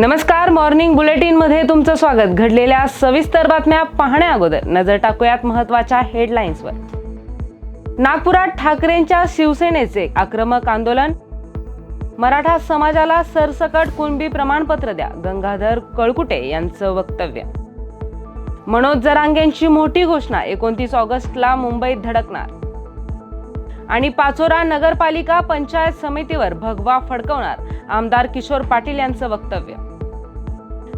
नमस्कार मॉर्निंग बुलेटिनमध्ये तुमचं स्वागत. घडलेल्या सविस्तर बातम्या पाहण्या अगोदर. नजर टाकूयात महत्त्वाच्या हेडलाईन्सवर नागपुरात ठाकरेंच्या शिवसेनेचे आक्रमक आंदोलन. मराठा समाजाला सरसकट कुणबी प्रमाणपत्र द्या. गंगाधर कळकुटे यांचं वक्तव्य. मनोज जरांगेंची मोठी घोषणा. एकोणतीस ऑगस्टला मुंबईत धडकणार. आणि पाचोरा नगरपालिका पंचायत समितीवर भगवा फडकवणार. आमदार किशोर पाटील यांचं वक्तव्य.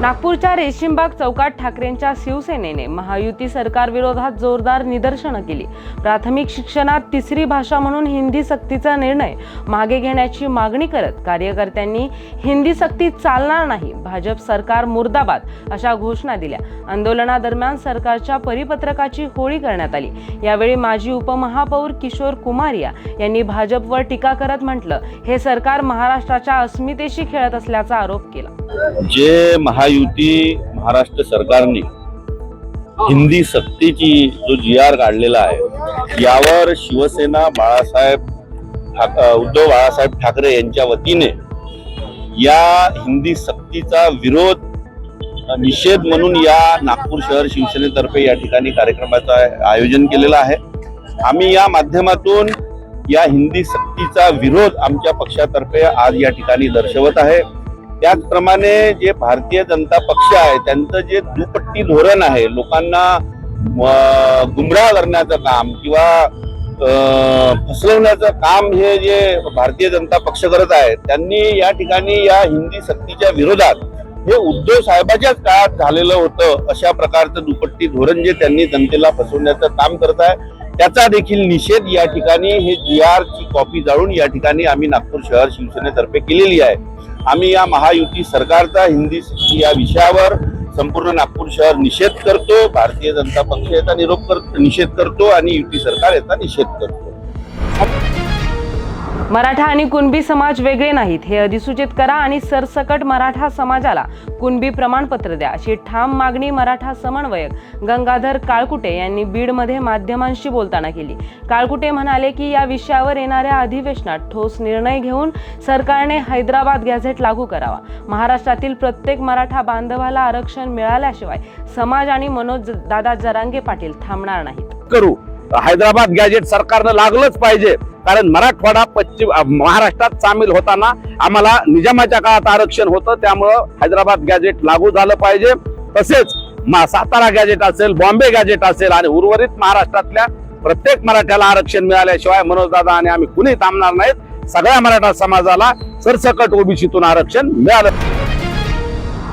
नागपूरच्या रेशीमबाग चौकात ठाकरेंच्या शिवसेनेने महायुती सरकारविरोधात जोरदार निदर्शनं केली. प्राथमिक शिक्षणात तिसरी भाषा म्हणून हिंदी सक्तीचा निर्णय. मागे घेण्याची मागणी करत कार्यकर्त्यांनी हिंदी सक्ती चालणार नाही भाजप सरकार मुर्दाबाद अशा घोषणा दिल्या. आंदोलनादरम्यान सरकारच्या परिपत्रकाची होळी करण्यात आली. यावेळी माजी उपमहापौर किशोर कुमारिया यांनी भाजपवर टीका करत म्हटलं हे सरकार महाराष्ट्राच्या अस्मितेशी खेळत असल्याचा आरोप केला. जे महायुती महाराष्ट्र सरकारने हिंदी सक्तीची जो जी आर काढलेला आहे यावर शिवसेना बाळासाहेब ठाक- उद्धव बाळासाहेब ठाकरे यांच्या वतीने या हिंदी सक्तीचा विरोध निषेध म्हणून या नागपूर शहर शिवसेनेतर्फे या ठिकाणी कार्यक्रमाचं आयोजन केलेलं आहे. आम्ही या माध्यमातून या हिंदी सक्तीचा विरोध आमच्या पक्षातर्फे आज या ठिकाणी दर्शवत आहे. त्याचप्रमाणे जे भारतीय जनता पक्ष आहे त्यांचं जे दुपट्टी धोरण आहे लोकांना गुमराह करण्याचं काम किंवा फसवण्याचं काम हे जे भारतीय जनता पक्ष करत आहे त्यांनी या ठिकाणी या हिंदी सक्तीच्या विरोधात हे उद्धव साहेबाच्याच काळात झालेलं होतं अशा प्रकारचं दुपट्टी धोरण जे त्यांनी जनतेला फसवण्याचं काम करत आहे त्याचा देखील निषेध या ठिकाणी हे जी आर ची कॉपी जाळून या ठिकाणी आम्ही नागपूर शहर शिवसेनेतर्फे केलेली आहे. आम्ही या महायुती सरकारचा हिंदी या विषयावर संपूर्ण नागपूर शहर निषेध करतो भारतीय जनता पक्ष याचा निरोप कर निषेध करतो आणि युती सरकार याचा निषेध करतो. मराठा आणि कुणबी समाज वेगळे नाहीत. हे अधिसूचित करा आणि सरसकट मराठा समाजाला कुणबी प्रमाणपत्र द्या. अशी ठाम मागणी मराठा समन्वयक गंगाधर काळकुटे यांनी बीडमध्ये माध्यमांशी बोलताना केली. काळकुटे म्हणाले की या विषयावर येणाऱ्या अधिवेशनात ठोस निर्णय घेऊन सरकारने हैदराबाद गॅझेट लागू करावा. महाराष्ट्रातील प्रत्येक मराठा बांधवाला आरक्षण मिळाल्याशिवाय समाज आणि मनोज दादा जरांगे पाटील थांबणार नाहीत. करू. हैदराबाद गॅजेट सरकारनं लागलंच पाहिजे. कारण मराठवाडा पश्चिम महाराष्ट्रात सामील होताना आम्हाला निजामाच्या काळात आरक्षण होतं. त्यामुळं हैदराबाद गॅजेट लागू झालं पाहिजे. तसेच मा- सातारा गॅजेट असेल बॉम्बे गॅजेट असेल आणि उर्वरित महाराष्ट्रातल्या प्रत्येक मराठ्याला आरक्षण मिळाल्याशिवाय मनोजदादा आणि आम्ही कुणी थांबणार नाहीत. सगळ्या मराठा समाजाला सरसकट ओबीसीतून आरक्षण मिळालं.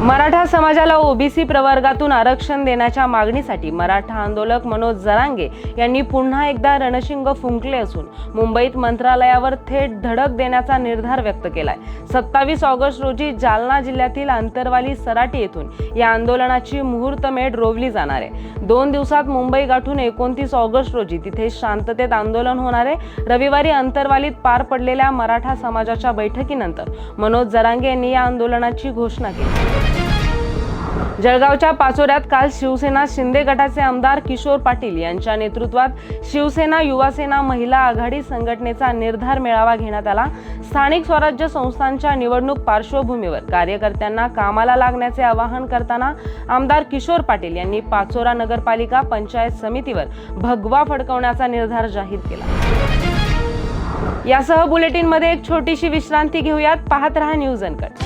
मराठा समाजाला ओबीसी प्रवर्गातून आरक्षण देण्याच्या मागणीसाठी मराठा आंदोलक मनोज जरांगे यांनी पुन्हा एकदा रणशिंग फुंकले असून मुंबईत मंत्रालयावर थेट धडक देण्याचा निर्धार व्यक्त केलाय. सत्तावीस ऑगस्ट रोजी जालना जिल्ह्यातील अंतरवाली सराटी येथून या आंदोलनाची मुहूर्तमेढ रोवली जाणार आहे. दोन दिवसात मुंबई गाठून एकोणतीस ऑगस्ट रोजी तिथे शांततेत आंदोलन होणार आहे. रविवारी अंतरवालीत पार पडलेल्या मराठा समाजाच्या बैठकीनंतर मनोज जरांगे यांनी या आंदोलनाची घोषणा केली. जळगावच्या पाचोऱ्यात काल शिवसेना शिंदे गटाचे आमदार किशोर पाटील यांच्या नेतृत्वात शिवसेना युवासेना महिला आघाडी संघटनेचा निर्धार मेळावा घेण्यात आला. स्थानिक स्वराज्य संस्थांच्या निवडणूक पार्श्वभूमीवर कार्यकर्त्यांना कामाला लागण्याचे आवाहन करताना आमदार किशोर पाटील यांनी पाचोरा नगरपालिका पंचायत समितीवर भगवा फडकवण्याचा निर्धार जाहीर केला. यासह बुलेटिनमध्ये एक छोटीशी विश्रांती घेऊयात. पाहत रहा न्यूज अनकट.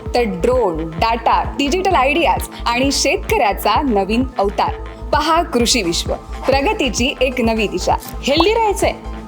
तर ड्रोन डाटा डिजिटल आयडियाज आणि शेतकऱ्याचा नवीन अवतार. पहा कृषी विश्व. प्रगतीची एक नवी दिशा. हेल्दी राहायचंय.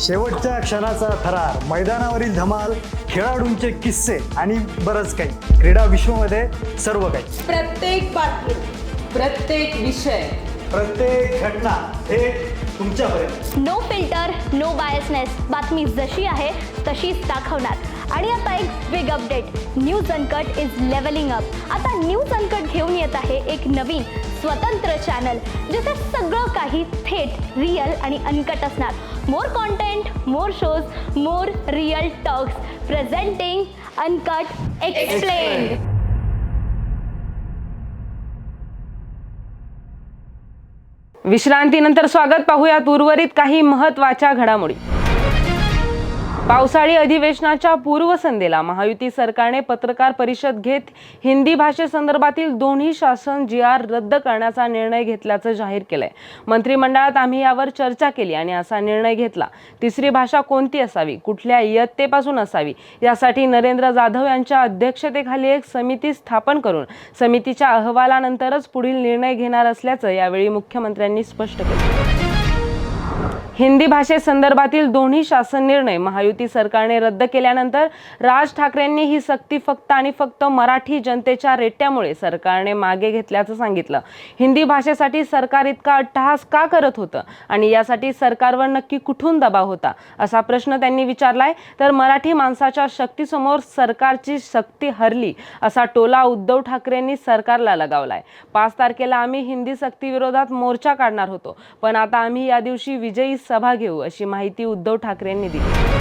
शेवटच्या क्षणाचा थरार मैदानावरील धमाल खेळाडूंचे किस्से आणि बरंच काही. क्रीडा विश्वमध्ये सर्व काही. प्रत्येक बातमी प्रत्येक विषय. प्रत्येक घटना हे तुमच्यापर्यंत. नो फिल्टर नो बायसनेस बातमी जशी आहे तशीच दाखवणार. आणि आता एक big update news uncut is levelling up आता न्यूज अनकट घेऊन येत आहे एक नवीन स्वतंत्र चॅनल जिथे सगळं काही थेट रिअल आणि अनकट असणार. More content more shows more real talks presenting uncut explain विश्रांतीनंतर स्वागत पाहूयात उर्वरित काही महत्त्वाच्या घडामोडी. पावसाळी अधिवेशनाच्या पूर्वसंध्येला महायुती सरकारने पत्रकार परिषद घेत हिंदी भाषेसंदर्भातील दोन्ही शासन जी आर रद्द करण्याचा निर्णय घेतल्याचं जाहीर केलंय. मंत्रिमंडळात आम्ही यावर चर्चा केली आणि असा निर्णय घेतला. तिसरी भाषा कोणती असावी? कुठल्या इयत्तेपासून असावी? यासाठी नरेंद्र जाधव यांच्या अध्यक्षतेखाली एक समिती स्थापन करून समितीच्या अहवालानंतरच पुढील निर्णय घेणार असल्याचं यावेळी मुख्यमंत्र्यांनी स्पष्ट केलं. हिंदी भाषेसंदर्भातील दोन्ही शासन निर्णय महायुती सरकारने रद्द केल्यानंतर राज ठाकरेंनी ही सक्ती फक्त आणि फक्त मराठी जनतेच्या रेट्यामुळे सरकारने मागे घेतल्याचं सांगितलं. हिंदी भाषेसाठी सरकार इतका अट्टहास का करत होतं? आणि यासाठी सरकारवर नक्की कुठून दबाव होता? असा प्रश्न त्यांनी विचारलाय. तर मराठी माणसाच्या शक्तीसमोर सरकारची शक्ती हरली असा टोला उद्धव ठाकरेंनी सरकारला लगावलाय. पाच तारखेला आम्ही हिंदी सक्तीविरोधात मोर्चा काढणार होतो. पण आता आम्ही या दिवशी विजयी सभा घेऊ अशी माहिती उद्धव ठाकरेंनी दिली.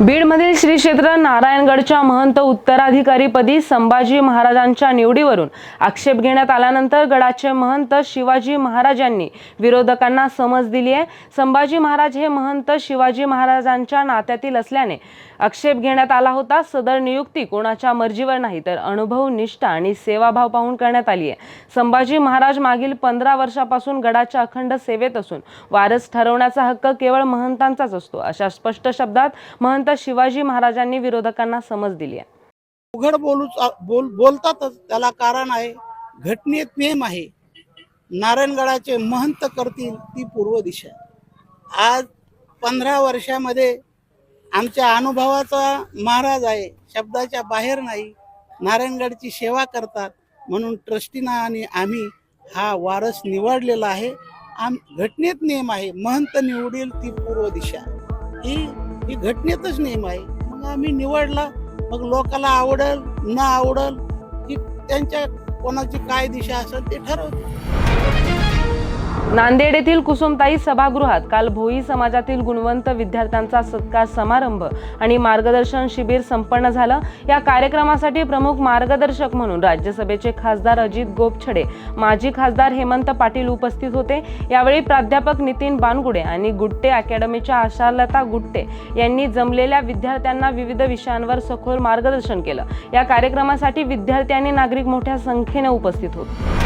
बीडमधील श्री क्षेत्र नारायणगडच्या महंत उत्तराधिकारीपदी संभाजी महाराजांच्या निवडीवरून आक्षेप घेण्यात आल्यानंतर गडाचे महंत शिवाजी महाराज यांनी विरोधकांना समज दिली आहे संभाजी महाराज हे महंत शिवाजी महाराजांच्या नात्यातील असल्याने आक्षेप घेण्यात आला होता. सदर नियुक्ती कोणाच्या मर्जीवर नाही तर अनुभव निष्ठा आणि सेवाभाव पाहून करण्यात आली आहे. संभाजी महाराज मागील पंधरा वर्षापासून गडाच्या अखंड सेवेत असून वारस ठरवण्याचा हक्क केवळ महंतांचाच असतो अशा स्पष्ट शब्दात महंत शिवाजी महाराजांनी विरोधकांना समज दिली आहे. उघड बोलू बोल बोलतातच. त्याला कारण आहे घटनेत नेम आहे. नारायणगडाचे महंत करतील ती पूर्व दिशा. आज पंधरा वर्षामध्ये आमच्या अनुभवाचा महाराज आहे शब्दाच्या बाहेर नाही. नारायणगडची सेवा करतात म्हणून ट्रस्टीना आणि आम्ही हा वारस निवडलेला आहे. आम घटनेत नियम आहे महंत निवडील ती पूर्व दिशा. ही ही घटनेतच नियम आहे. मग आम्ही निवडला मग लोकाला आवडल न आवडल की त्यांच्या कोणाची काय दिशा असेल ते ठरवतो. नांदेड येथील कुसुमताई सभागृहात काल भोई समाजातील गुणवंत विद्यार्थ्यांचा सत्कार समारंभ आणि मार्गदर्शन शिबिर संपन्न झालं. या कार्यक्रमासाठी प्रमुख मार्गदर्शक म्हणून राज्यसभेचे खासदार अजित गोपछडे माजी खासदार हेमंत पाटील उपस्थित होते. यावेळी प्राध्यापक नितीन बानगुडे आणि गुट्टे अकॅडमीच्या आशालता गुट्टे यांनी जमलेल्या विद्यार्थ्यांना विविध विषयांवर सखोल मार्गदर्शन केलं. या कार्यक्रमासाठी विद्यार्थी आणि नागरिक मोठ्या संख्येने उपस्थित होते.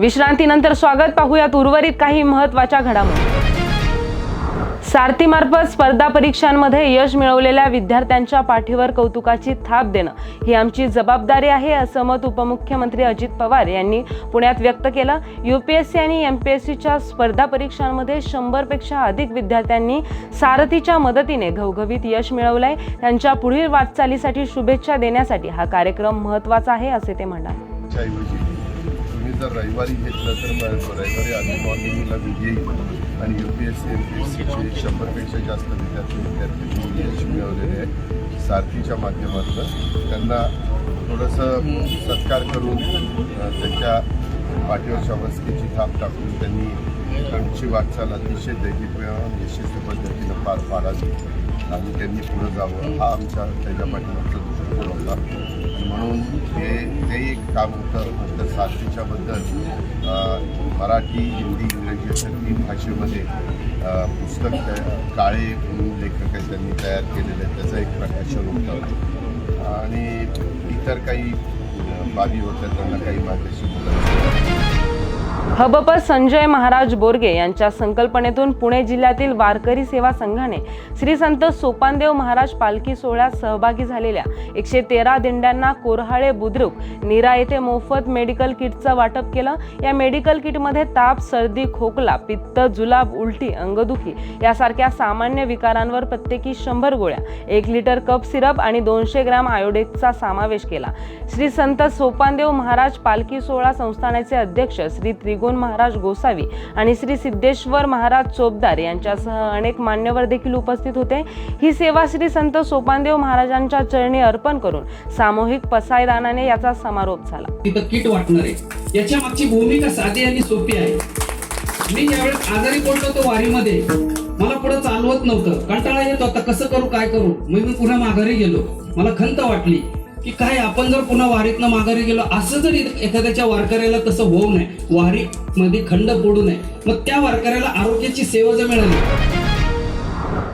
विश्रांतीनंतर स्वागत पाहूयात उर्वरित काही महत्त्वाच्या घडामोडी. सारथीमार्फत स्पर्धा परीक्षांमध्ये यश मिळवलेल्या विद्यार्थ्यांच्या पाठीवर कौतुकाची थाप देणं ही आमची जबाबदारी आहे असं मत उपमुख्यमंत्री अजित पवार यांनी पुण्यात व्यक्त केलं. यूपीएससी आणि एमपीएससीच्या स्पर्धा परीक्षांमध्ये शंभरपेक्षा अधिक विद्यार्थ्यांनी सारथीच्या मदतीने घवघवीत यश मिळवलंय. त्यांच्या पुढील वाटचालीसाठी शुभेच्छा देण्यासाठी हा कार्यक्रम महत्त्वाचा आहे असे ते म्हणाले जर रविवारी घेतलं तर मग रविवारी अर्ली मॉर्निंगला येईल. आणि U P S C M P S सीचे शंभरपेक्षा जास्त विद्यार्थी विद्यार्थी यश मिळवलेले आहे सारथीच्या माध्यमातून. त्यांना थोडंसं सत्कार करून त्यांच्या पाठीवर शाबासकीची थाप टाकून त्यांनी त्यांची वाटचाल अतिशय मिळवून यशस्वी पद्धतीनं पार पाडावी. आणि त्यांनी पुढं जावं. हा आमच्या त्याच्या पाठीमागचा दृष्टिकोन होता. म्हणून हे ते एक काम होतं. नंतर सारथीच्याबद्दल मराठी हिंदी इंग्रजी अशा तीन भाषेमध्ये पुस्तक काळे म्हणून लेखक आहे त्यांनी तयार केलेलं आहे त्याचं एक प्रकाशन होतं. आणि इतर काही बाबी होत्या त्यांना काही माझ्याशी बोलायचं हबप संजय महाराज बोरगे यांच्या संकल्पनेतून पुणे जिल्ह्यातील वारकरी सेवा संघाने श्री संत सोपानदेव महाराज पालखी सोहळ्यात सहभागी झालेल्या एकशे तेरा दिंड्यांना कोरहाळे बुद्रुक नीरा येथे मोफत मेडिकल किटचं वाटप केलं. या मेडिकल किटमध्ये ताप सर्दी खोकला पित्त जुलाब उलटी अंगदुखी यासारख्या सामान्य विकारांवर प्रत्येकी शंभर गोळ्या एक लिटर कप सिरप आणि दोनशे ग्रॅम आयोडेक्सचा समावेश केला. श्री संत सोपानदेव महाराज पालखी सोहळा संस्थानाचे अध्यक्ष श्री त्रिगुण महाराज गोसावी आणि श्री सिद्धेश्वर महाराज चोपदार यांच्यासह अनेक मान्यवर देखील उपस्थित होते. ही सेवा श्री संत सोपानदेव महाराजांच्या चरणी अर्पण करून सामूहिक पसायदानाने याचा समारोप झाला. तिथं किट वाटणार आहे. याच्या मागची भूमिका साधी आणि सोपी आहे. मी ज्यावेळेस आजारी पडलो होतो वारीमध्ये मला पुढे चालवत नव्हतं. कंटाळा येत होता कसं करू काय करू? मी पुन्हा माघारी गेलो. मला खंत वाटली. की काय आपण जर पुन्हा वारीतनं माघारी गेलो असं जर एखाद्याच्या वारकऱ्याला तसं होऊ नये वारीमध्ये खंड पडू नये मग त्या वारकऱ्याला आरोग्याची सेवा जर मिळाली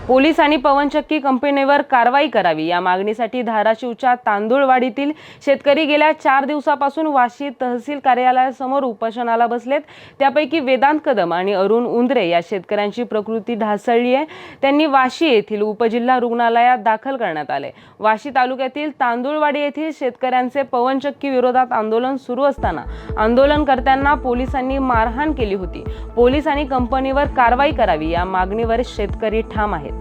पोलीस आणि पवनचक्की कंपनीवर कारवाई करावी. या मागणीसाठी धाराशिवच्या तांदूळवाडीतील शेतकरी गेल्या चार दिवसापासून वाशी तहसील कार्यालयासमोर उपोषणाला बसलेत. त्यापैकी वेदांत कदम आणि अरुण उंद्रे या शेतकऱ्यांची प्रकृती ढासळली आहे. त्यांनी वाशी येथील उपजिल्हा रुग्णालयात दाखल करण्यात आले. वाशी तालुक्यातील तांदूळवाडी येथील शेतकऱ्यांचे पवनचक्की विरोधात आंदोलन सुरू असताना आंदोलनकर्त्यांना पोलिसांनी मारहाण केली होती. पोलीस आणि कंपनीवर कारवाई करावी या मागणीवर शेतकरी ठाम आहेत.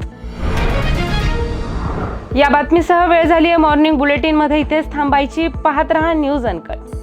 या बातमीसह वेळ झाली आहे मॉर्निंग बुलेटिनमध्ये इथेच थांबायची. पाहत रहा न्यूज अनकट.